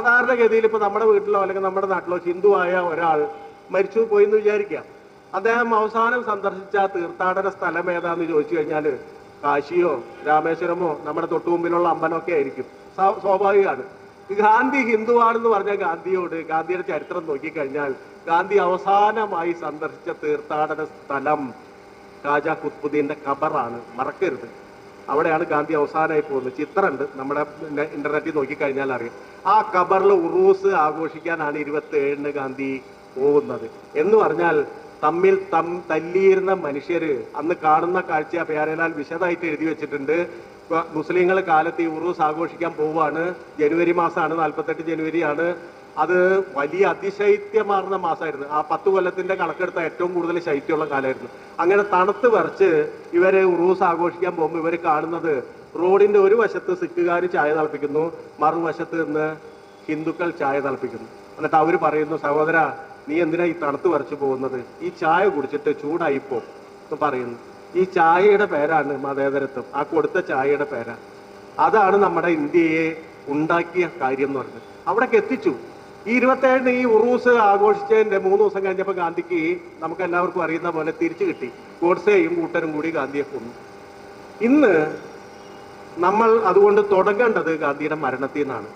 സാധാരണഗതിയിൽ ഇപ്പൊ നമ്മുടെ വീട്ടിലോ അല്ലെങ്കിൽ നമ്മുടെ നാട്ടിലോ ഹിന്ദുവായ ഒരാൾ മരിച്ചു പോയി എന്ന് വിചാരിക്കാം അദ്ദേഹം അവസാനം സന്ദർശിച്ച തീർത്ഥാടന സ്ഥലം ഏതാന്ന് ചോദിച്ചു കഴിഞ്ഞാൽ കാശിയോ രാമേശ്വരമോ നമ്മുടെ തൊട്ടുമുമ്പിലുള്ള അമ്പലമൊക്കെ ആയിരിക്കും. സ്വാ- സ്വാഭാവികമാണ്. ഗാന്ധി ഹിന്ദുവാണെന്ന് പറഞ്ഞ ഗാന്ധിയോട് ഗാന്ധിയുടെ ചരിത്രം നോക്കിക്കഴിഞ്ഞാൽ ഗാന്ധി അവസാനമായി സന്ദർശിച്ച തീർത്ഥാടന സ്ഥലം ഖാജ കുത്ബുദ്ദീന്റെ ഖബറാണ്. മറക്കരുത്. അവിടെയാണ് ഗാന്ധി അവസാനമായി പോകുന്നത്. ചിത്രമുണ്ട് നമ്മുടെ ഇന്റർനെറ്റിൽ നോക്കിക്കഴിഞ്ഞാൽ അറിയാം. ആ ഖബറിൽ ഉറൂസ് ആഘോഷിക്കാനാണ് ഇരുപത്തി ഏഴിന് ഗാന്ധി പോകുന്നത്. എന്ന് പറഞ്ഞാൽ തമ്മിൽ തം തല്ലിയിരുന്ന മനുഷ്യര് അന്ന് കാണുന്ന കാഴ്ച പ്യാരലാൽ വിശദമായിട്ട് എഴുതി വെച്ചിട്ടുണ്ട്. മുസ്ലിങ്ങൾ കാലത്ത് ഈ ഉറൂസ് ആഘോഷിക്കാൻ പോവാണ് ജനുവരി മാസമാണ് നാൽപ്പത്തെട്ട് ജനുവരിയാണ്. അത് വലിയ അതിശൈത്യമാർന്ന മാസമായിരുന്നു ആ പത്ത് കൊല്ലത്തിന്റെ കണക്കെടുത്ത ഏറ്റവും കൂടുതൽ ശൈത്യമുള്ള കാലമായിരുന്നു. അങ്ങനെ തണുത്ത് വരച്ച് ഇവർ ഉറൂസ് ആഘോഷിക്കാൻ പോകുമ്പോൾ ഇവർ കാണുന്നത് റോഡിന്റെ ഒരു വശത്ത് സിഖുകാർ ചായ തിളപ്പിക്കുന്നു മറുവശത്ത് നിന്ന് ഹിന്ദുക്കൾ ചായ തിളപ്പിക്കുന്നു. എന്നിട്ട് അവർ പറയുന്നു സഹോദര നീ എന്തിനാ ഈ തണുത്ത് വരച്ച് പോകുന്നത്? ഈ ചായ കുടിച്ചിട്ട് ചൂടായിപ്പോ എന്ന് പറയുന്നു. ഈ ചായയുടെ പേരാണ് മതേതരത്വം. ആ കൊടുത്ത ചായയുടെ പേരാണ്. അതാണ് നമ്മുടെ ഇന്ത്യയെ ഉണ്ടാക്കിയ കാര്യം എന്ന് പറഞ്ഞത് അവിടേക്ക് എത്തിച്ചു. ഈ ഇരുപത്തേഴിന് ഈ ഉറൂസ് ആഘോഷിച്ചതിന്റെ മൂന്ന് ദിവസം കഴിഞ്ഞപ്പോൾ ഗാന്ധിക്ക് നമുക്ക് എല്ലാവർക്കും അറിയുന്ന പോലെ തിരിച്ചു കിട്ടി. ഗോഡ്സെയും കൂട്ടരും കൂടി ഗാന്ധിയെ കൊന്നു. ഇന്ന് നമ്മൾ അതുകൊണ്ട് തുടങ്ങേണ്ടത് ഗാന്ധിയുടെ മരണത്തിൽ നിന്നാണ്.